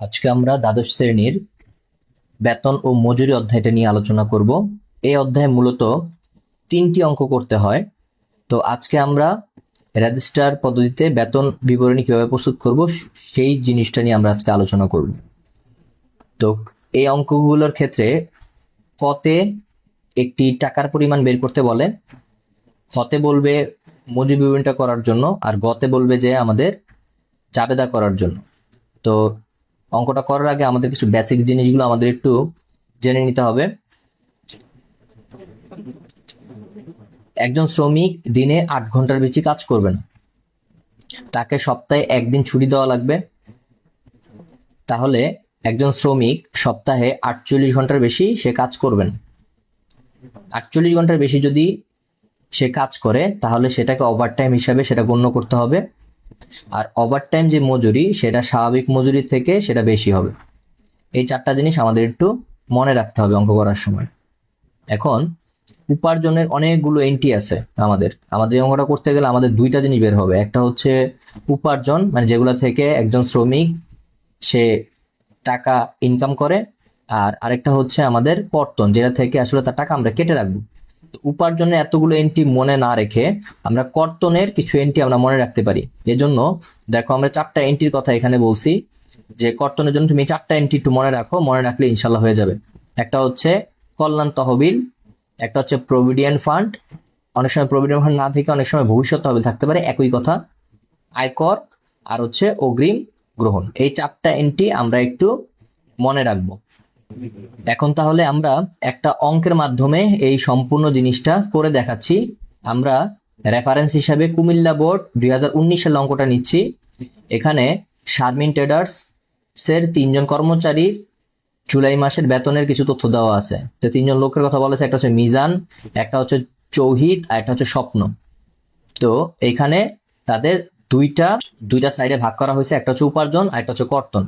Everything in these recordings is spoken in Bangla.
আজকে আমরা দ্বাদশ শ্রেণির বেতন ও মজুরি অধ্যায়টা নিয়ে আলোচনা করব। এই অধ্যায়ে মূলত তিনটি অঙ্ক করতে হয়। তো আজকে আমরা রেজিস্টার পদ্ধতিতে বেতন বিবরণী কীভাবে প্রস্তুত করব, সেই জিনিসটা নিয়ে আমরা আজকে আলোচনা করব। তো এই অঙ্কগুলোর ক্ষেত্রে কতে একটি টাকার পরিমাণ বের করতে বলে খতে বলবে মজুরি বিবরণীটা করার জন্য, আর গতে বলবে যে আমাদের জাবেদা করার জন্য। তো অঙ্কটা করার আগে আমাদের কিছু বেসিক জিনিসগুলো আমাদের একটু জেনে নিতে হবে। একজন শ্রমিক দিনে আট ঘণ্টার বেশি কাজ করবে না। তাকে সপ্তাহে একদিন ছুটি দেওয়া লাগবে। তাহলে একজন শ্রমিক সপ্তাহে আটচল্লিশ ঘণ্টার বেশি সে কাজ করবে না। আটচল্লিশ ঘণ্টার বেশি যদি সে কাজ করে, তাহলে সেটাকে ওভারটাইম হিসাবে সেটা গণ্য করতে হবে। আর ওভারটাইম যে মজুরি, সেটা স্বাভাবিক মজুরি থেকে সেটা বেশি হবে। এই চারটা জিনিস আমাদের একটু মনে রাখতে হবে অঙ্ক করার সময়। এখন উপার্জনের অনেকগুলো এন্ট্রি আছে আমাদের। আমাদের অঙ্কটা করতে গেলে আমাদের দুইটা জিনিস বের হবে। একটা হচ্ছে উপার্জন মানে যেগুলো থেকে একজন শ্রমিক সে টাকা ইনকাম করে, আর আরেকটা হচ্ছে আমাদের কর্তন, যেটা থেকে আসলে তার টাকা আমরা কেটে রাখব। উপার্জনের এতগুলো এন্ট্রি মনে না রেখে আমরা কর্তনের কিছু এন্ট্রি আমরা মনে রাখতে পারি। এজন্য দেখো আমরা চারটা এন্ট্রির কথা এখানে বলছি। যে কর্তনের জন্য তুমি চারটা এন্ট্রি একটু মনে রাখো, মনে রাখলে ইনশাল্লাহ হয়ে যাবে। একটা হচ্ছে কল্যাণ তহবিল, একটা হচ্ছে প্রভিডিয়েন্ট ফান্ড অনেক সময় প্রভিডেন্ট ফান্ড না থেকে অনেক সময় ভবিষ্যৎ তহবিল থাকতে পারে, একই কথা। আয়কর আর হচ্ছে অগ্রিম গ্রহণ। এই চারটা এন্ট্রি আমরা একটু মনে রাখব। এখন তাহলে আমরা একটা অঙ্কের মাধ্যমে এই সম্পূর্ণ জিনিসটা করে দেখাচ্ছি। আমরা রেফারেন্স হিসাবে কুমিল্লা বোর্ড দুই হাজার উনিশ সালের অঙ্কটা নিচ্ছি। এখানে শারমিন ট্রেডার্স এর তিনজন কর্মচারীর জুলাই মাসের বেতনের কিছু তথ্য দেওয়া আছে। তো তিনজন লোকের কথা বলেছে একটা হচ্ছে মিজান, একটা হচ্ছে চৌহিদ আর একটা হচ্ছে স্বপ্ন। তো এখানে তাদের দুইটা দুইটা সাইডে ভাগ করা হয়েছে, একটা হচ্ছে উপার্জন আর একটা হচ্ছে কর্তন।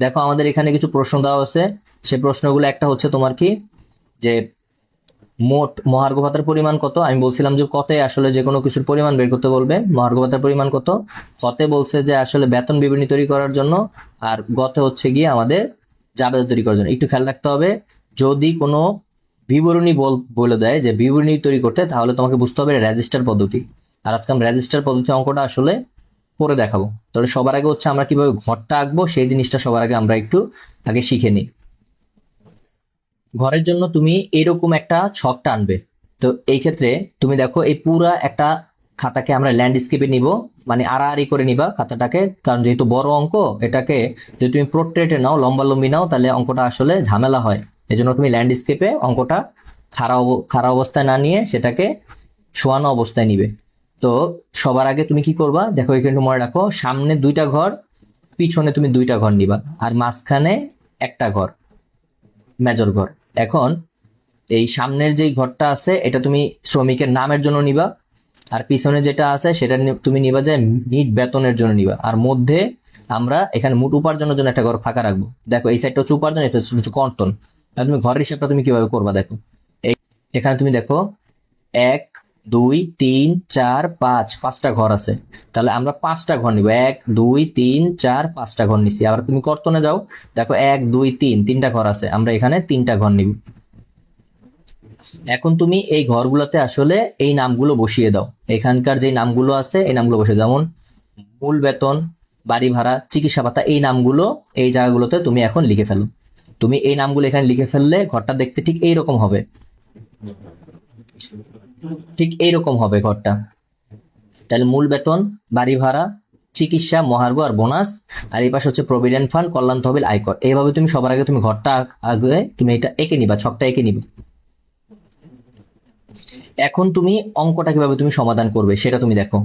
দেখো আমাদের এখানে কিছু প্রশ্ন দেওয়া হয়েছে। সে প্রশ্নগুলো একটা হচ্ছে তোমার কি? যে মোট মহার্ঘ ভাতার পরিমাণ কত? আমি বলছিলাম যে কতে আসলে যে কোনো কিছুর পরিমাণ বের করতে বলবে। মহার্ঘ ভাতার পরিমাণ কত? কতে বলছে যে আসলে বেতন বিবরণী তৈরি করার জন্য আর গতে হচ্ছে গিয়ে আমাদের জাবেদা তৈরি করার জন্য। একটু খেয়াল রাখতে হবে। যদি কোনো বিবরণী বল, বলে দেয় যে বিবরণী তৈরি করতে, তাহলে তোমাকে বুঝতে হবে রেজিস্টার পদ্ধতি। আর আজকে আমরা রেজিস্টার পদ্ধতি অঙ্কটা আসলে করে দেখাবো। তাহলে সবার আগে হচ্ছে আমরা কীভাবে ঘরটা আঁকবো, সেই জিনিসটা সবার আগে আমরা একটু আগে শিখে নিই। ঘরের জন্য তুমি এরকম একটা ছক টানবে। তো এই ক্ষেত্রে তুমি দেখো এই পুরা একটা খাতাকে আমরা ল্যান্ডস্কেপে নিব মানে আড়াআড়ি করে নিবা খাতাটাকে। কারণ যেহেতু বড় অঙ্ক, এটাকে যদি তুমি পোর্ট্রেটে নাও, লম্বা লম্বি নাও, তাহলে অঙ্কটা আসলে ঝামেলা হয়। এই জন্য তুমি ল্যান্ডস্কেপে অঙ্কটা খারাপ খারাপ অবস্থায় না নিয়ে সেটাকে শোয়ানো অবস্থায় নিবে। তো সবার আগে তুমি কি করবা? দেখো, এখানে মনে রাখো, সামনে দুইটা ঘর, পিছনে তুমি দুইটা ঘর নিবা আর মাঝখানে একটা ঘর, মেজর ঘর। এখন এই সামনের যেই ঘরটা আছে, এটা তুমি শ্রমিকের নামের জন্য নিবা আর পিছনে যেটা আছে, সেটা তুমি নিবা যে মিট বেতনের জন্য নিবা। আর মধ্যে আমরা এখানে মোট উপার্জনের জন্য একটা ঘর ফাঁকা রাখব। দেখো, এই সাইডটা হচ্ছে উপার্জন এটা হচ্ছে কর্তন। তুমি ঘরের হিসাবটা তুমি কীভাবে করবা, দেখো? এখানে তুমি দেখো, এক দুই, তিন, চার, পাঁচ, পাঁচটা ঘর আছে। তাহলে আমরা পাঁচটা ঘর নিব। এক, দুই, তিন, চার, পাঁচটা ঘর নিছি। আবার তুমি কর্তনে যাও। দেখো এক, দুই, তিন, তিনটা ঘর আছে। আমরা এখানে তিনটা ঘর নিব। এখন তুমি এই ঘরগুলোতে আসলে এই নামগুলো বসিয়ে দাও। এখানকার যে নামগুলো আছে, এই নামগুলো বসিয়ে যেমন মূল বেতন, বাড়ি ভাড়া, চিকিৎসা ভাতা, এই নামগুলো এই জায়গাগুলোতে তুমি এখন লিখে ফেলো। তুমি এই নামগুলো এখানে লিখে ফেললে ঘরটা দেখতে ঠিক এইরকম হবে। ঠিক এইরকম হবে ঘরটা। তাহলে মূল বেতন, বাড়ি ভাড়া, চিকিৎসা, মহার্ঘ আর বোনাস, আর এই পাশে হচ্ছে প্রভিডেন্ট ফান্ড কল্যাণ তহবিল, আয়কর। এইভাবে তুমি সবার আগে তুমি ঘরটা আগে তুমি এটা এঁকে নিবা, ছকটা এঁকে নিবা। এখন তুমি অঙ্কটা কীভাবে তুমি সমাধান করবে সেটা তুমি দেখো।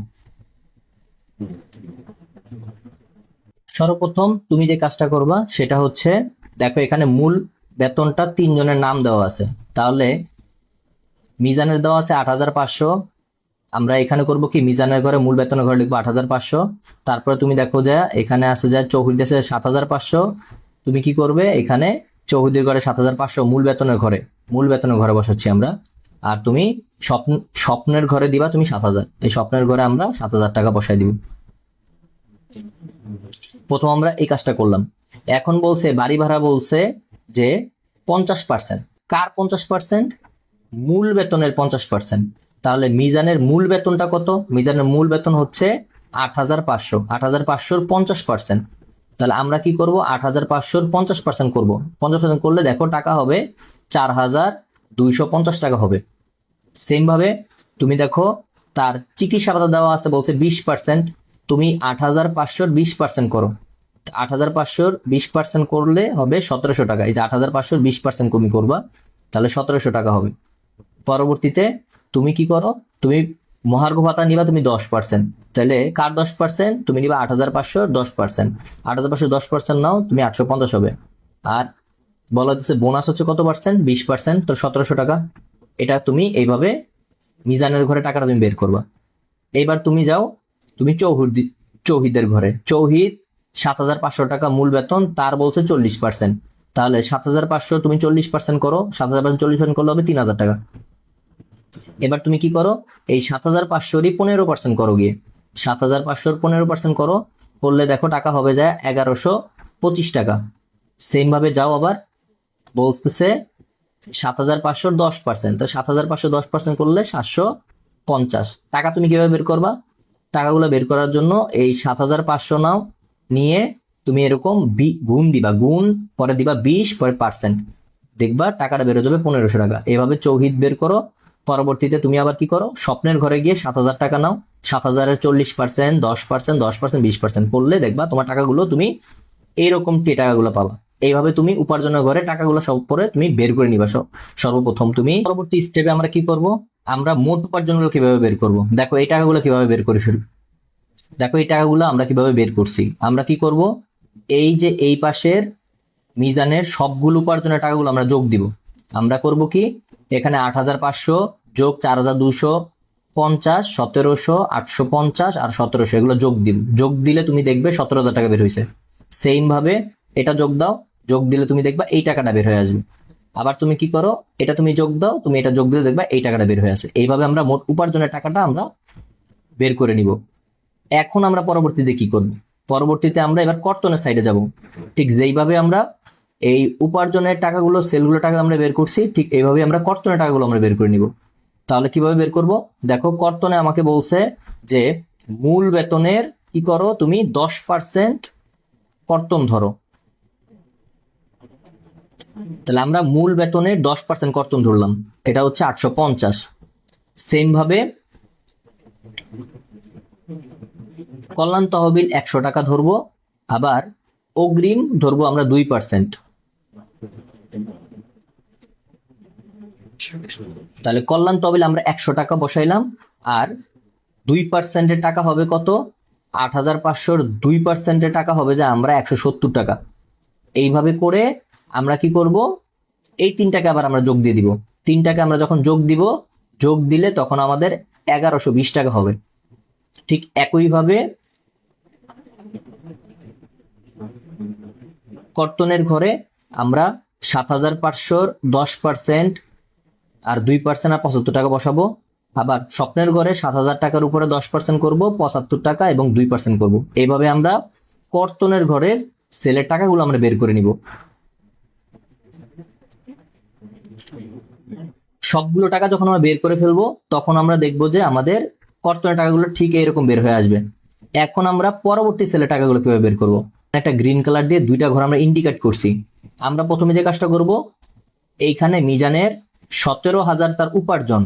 সর্বপ্রথম তুমি যে কাজটা করবা সেটা হচ্ছে, দেখো এখানে মূল বেতনটা তিনজনের নাম দেওয়া আছে। তাহলে মিজানের দেওয়া আছে আট হাজার পাঁচশো। আমরা এখানে করব কি, মিজানের ঘরে মূল বেতনের ঘরে লিখব আট হাজার পাঁচশো। তারপরে তুমি দেখো যে এখানে আছে যে চৌহিদ আছে সাত হাজার পাঁচশো। তুমি কি করবে, এখানে চৌহিদের ঘরে সাত হাজার পাঁচশো মূল বেতনের ঘরে, মূল বেতনের ঘরে বসাচ্ছি আমরা। আর তুমি স্বপ্ন, স্বপ্নের ঘরে দিবা তুমি সাত হাজার। এই স্বপ্নের ঘরে আমরা সাত হাজার টাকা বসাই দিব। প্রথম আমরা এই কাজটা করলাম। এখন বলছে, বাড়ি ভাড়া বলছে যে পঞ্চাশ পার্সেন্ট। কার পঞ্চাশ পার্সেন্ট? মূল বেতনের পঞ্চাশ পার্সেন্ট তাহলে মিজানের মূল বেতনটা কত? মিজানের মূল বেতন হচ্ছে আট হাজার পাঁচশো। আট হাজার পাঁচশোর পঞ্চাশ পার্সেন্ট তাহলে আমরা কি করব? আট হাজার পাঁচশোর পঞ্চাশ পার্সেন্ট করব। পঞ্চাশ পার্সেন্ট করলে দেখো টাকা হবে চার হাজার দুইশো পঞ্চাশ টাকা হবে। সেম ভাবে তুমি দেখো তার চিকিৎসা ভাতা দেওয়া আছে বলছে বিশ পার্সেন্ট তুমি আট হাজার পাঁচশোর বিশ পার্সেন্ট করো। আট হাজার পাঁচশোর বিশ পার্সেন্ট করলে হবে সতেরোশো টাকা। এই যে আট হাজার পাঁচশোর বিশ পার্সেন্ট তুমি করবা, তাহলে সতেরোশো টাকা হবে। পরবর্তীতে তুমি কি করো? তুমি মহার্ঘ ভাতা নিবা তুমি দশ পার্সেন্ট তাহলে কার দশ পার্সেন্ট তুমি নিবা আট হাজার পাঁচশো, দশ পার্সেন্ট আট হাজার পাঁচশো, দশ পার্সেন্ট নাও, তুমি আটশো পঞ্চাশ হবে। আর বলা হচ্ছে বোনাস হচ্ছে কত পার্সেন্ট বিশ পার্সেন্ট তো সতেরোশো টাকা। এটা তুমি এইভাবে মিজানের ঘরে টাকাটা তুমি বের করবা। এইবার তুমি যাও, তুমি চৌহিদ চৌহিদের ঘরে। চৌহিদ সাত হাজার পাঁচশো টাকা মূল বেতন, তার বলছে চল্লিশ পার্সেন্ট তাহলে সাত হাজার পাঁচশো তুমি চল্লিশ পার্সেন্ট করো, সাত হাজার পার্সেন্ট চল্লিশ পার্সেন্ট করলে হবে তিন হাজার টাকা। এবার তুমি কি করো? এই সাত হাজার পাঁচশোরই পনেরো পার্সেন্ট করো গিয়ে। সাত হাজার পাঁচশোর পনেরো পার্সেন্ট করো। করলে দেখো টাকা হবে যায় এগারোশো পঁচিশ টাকা। সেম ভাবে যাও আবার। বলতেছে সাত হাজার পাঁচশোর দশ পার্সেন্ট সাত হাজার পাঁচশো দশ পার্সেন্ট করলে সাতশো পঞ্চাশ। টাকা তুমি কীভাবে বের করবা? টাকাগুলো বের করার জন্য এই সাত হাজার পাঁচশো নাও। নিয়ে তুমি এরকম গুণ দিবা। গুণ, পরে দিবা বিশ, পরে পার্সেন্ট দেখবা টাকাটা বেরো যাবে পনেরোশো টাকা। এভাবে চৌহিদ বের করো। পরবর্তীতে তুমি আবার কি করো? স্বপ্নের ঘরে গিয়ে সাত হাজার টাকা নাও। সাত হাজারের চল্লিশ পার্সেন্ট দশ পার্সেন্ট দশ পার্সেন্ট বিশ পার্সেন্ট করলে দেখবা তোমার টাকাগুলো তুমি এইরকম টি টাকাগুলো পাবা। এইভাবে তুমি উপার্জনের ঘরে টাকাগুলো সব পরে তুমি বের করে নিবা। সর্বপ্রথম তুমি পরবর্তী স্টেপে আমরা কি করব? আমরা মোট উপার্জনগুলো কীভাবে বের করব? দেখো এই টাকাগুলো কীভাবে বের করে ফেলব। দেখো এই টাকাগুলো আমরা কীভাবে বের করছি? আমরা কি করব? এই যে এই পাশের মিজানের সবগুলো উপার্জনের টাকাগুলো আমরা যোগ দিব। আমরা করব কি? এখানে আট হাজার পাঁচশো যোগ চার হাজার দুশো, পঞ্চাশ, সতেরোশো, আটশো পঞ্চাশ আর সতেরোশো। এগুলো যোগ দিব যোগ দিলে তুমি দেখবে সতেরো হাজার টাকা বের হয়েছে সেম ভাবে এটা যোগ দাও, যোগ দিলে তুমি দেখবা এই টাকাটা বের হয়ে আসবে। আবার তুমি কি করো, এটা তুমি যোগ দাও, তুমি এটা যোগ দিলে দেখবা এই টাকাটা বের হয়ে আসে। এইভাবে আমরা মোট উপার্জনের টাকাটা আমরা বের করে নিব। এখন আমরা পরবর্তীতে কি করব? পরবর্তীতে আমরা এবার কর্তনের সাইডে যাব। ঠিক যেইভাবে আমরা এই উপার্জনের টাকাগুলো, সেলগুলো টাকা আমরা বের করছি, ঠিক এইভাবে আমরা কর্তনের টাকাগুলো আমরা বের করে নিব। তাহলে কীভাবে বের করব? দেখো, কর্তনে আমাকে বলছে যে মূল বেতনের কি করো? তুমি দশ পার্সেন্ট কর্তন ধরো। তাহলে আমরা মূল বেতনের দশ পার্সেন্ট কর্তন ধরলাম। এটা হচ্ছে আটশো পঞ্চাশ। সেম ভাবে কল্যাণ তহবিল একশো টাকা ধরবো, আবার অগ্রিম ধরবো আমরা দুই পার্সেন্ট। তাহলে কল্যাণ তহবিল আমরা একশো টাকা বসাইলাম, আর দুই পার্সেন্টের টাকা হবে কত? আট হাজার পাঁচশোর দুই পার্সেন্টের টাকা হবে যে আমরা একশো সত্তর টাকা। এইভাবে করে আমরা কি করব? এই তিনটাকে আবার আমরা যোগ দিয়ে দিব। তিনটাকে আমরা যখন যোগ দিব, যোগ দিলে তখন আমাদের এগারোশো বিশ টাকা হবে। ঠিক একইভাবে কর্তনের ঘরে আমরা সাত হাজার পাঁচশোর দশ পার্সেন্ট আর দুই পার্সেন্ট আর পঁচাত্তর টাকা বসাবো। আবার স্বপ্নের ঘরে সাত হাজার টাকার উপরে দশ পার্সেন্ট করব, পঁচাত্তর টাকা এবং দুই পার্সেন্ট করব। এইভাবে আমরা কর্তনের ঘরের সেলের টাকাগুলো আমরা বের করে নিব। সবগুলো টাকা যখন আমরা বের করে ফেলব, তখন আমরা দেখব যে আমাদের কর্তনের টাকাগুলো ঠিক এরকম বের হয়ে আসবে। এখন আমরা পরবর্তী সেলের টাকাগুলো কীভাবে বের করব? একটা গ্রিন কালার দিয়ে দুইটা ঘর আমরা ইন্ডিকেট করছি। আমরা প্রথমে যে কাজটা করব, এইখানে মিজানের সতেরো হাজার তার উপার্জন।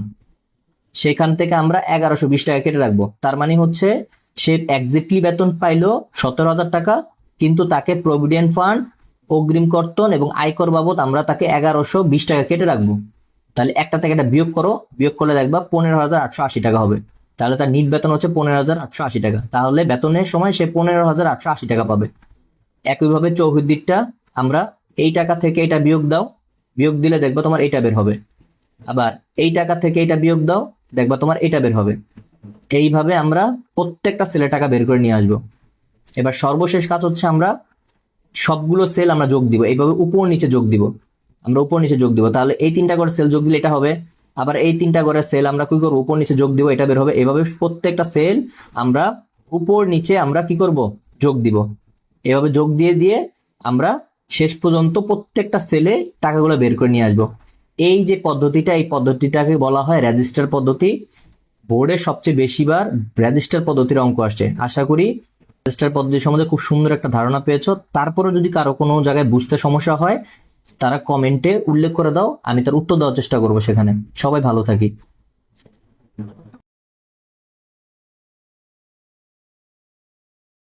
সেখান থেকে আমরা এগারোশো বিশ টাকা কেটে রাখব। তার মানে হচ্ছে, সে এক্সাক্টলি বেতন পাইলো সতেরো হাজার টাকা, কিন্তু তাকে প্রভিডেন্ট ফান্ড অগ্রিম কর্তন এবং আয়কর বাবদ আমরা তাকে এগারোশো বিশ টাকা কেটে রাখব। তাহলে একটা থেকে একটা বিয়োগ করো। বিয়োগ করলে দেখবা পনেরো হাজার আটশো আশি টাকা হবে। তাহলে তার নিট বেতন হচ্ছে পনেরো হাজার আটশো আশি টাকা। তাহলে বেতনের সময় সে পনেরো হাজার আটশো আশি টাকা পাবে। একইভাবে চৌহদ্দিরটা, আমরা এই টাকা থেকে এটা বিয়োগ দাও। বিয়োগ দিলে দেখবা তোমার এইটা বের হবে। আবার এই টাকা থেকে এটা বিয়োগ দাও, দেখবা তোমার এটা বের হবে। এইভাবে আমরা প্রত্যেকটা সেলের টাকা বের করে নিয়ে আসব। এবার সর্বশেষ কাজ হচ্ছে আমরা সবগুলো সেল আমরা যোগ দিব। এইভাবে উপর নিচে যোগ দিব। আমরা উপর নিচে যোগ দিব। তাহলে এই তিনটা করে সেল যোগ দিলে এটা হবে। আবার এই তিনটা করে সেল আমরা কি করব? উপর নিচে যোগ দিব, এটা বের হবে। এভাবে প্রত্যেকটা সেল আমরা উপর নিচে আমরা কি করব? যোগ দিব। এভাবে যোগ দিয়ে দিয়ে আমরা শেষ পর্যন্ত প্রত্যেকটা সেলে টাকাগুলো বের করে নিয়ে আসব। এই যে পদ্ধতিটা, এই পদ্ধতিটাকে বলা হয় রেজিস্টার পদ্ধতি। বোর্ডে সবচেয়ে বেশিবার রেজিস্টার পদ্ধতির অঙ্ক আসছে। আশা করি রেজিস্টার পদ্ধতি সম্বন্ধে খুব সুন্দর একটা ধারণা পেয়েছ। তারপরে যদি কারও কোনো জায়গায় বুঝতে সমস্যা হয়, তারা কমেন্টে উল্লেখ করে দাও, আমি তার উত্তর দেওয়ার চেষ্টা করব সেখানে। সবাই ভালো থাকি।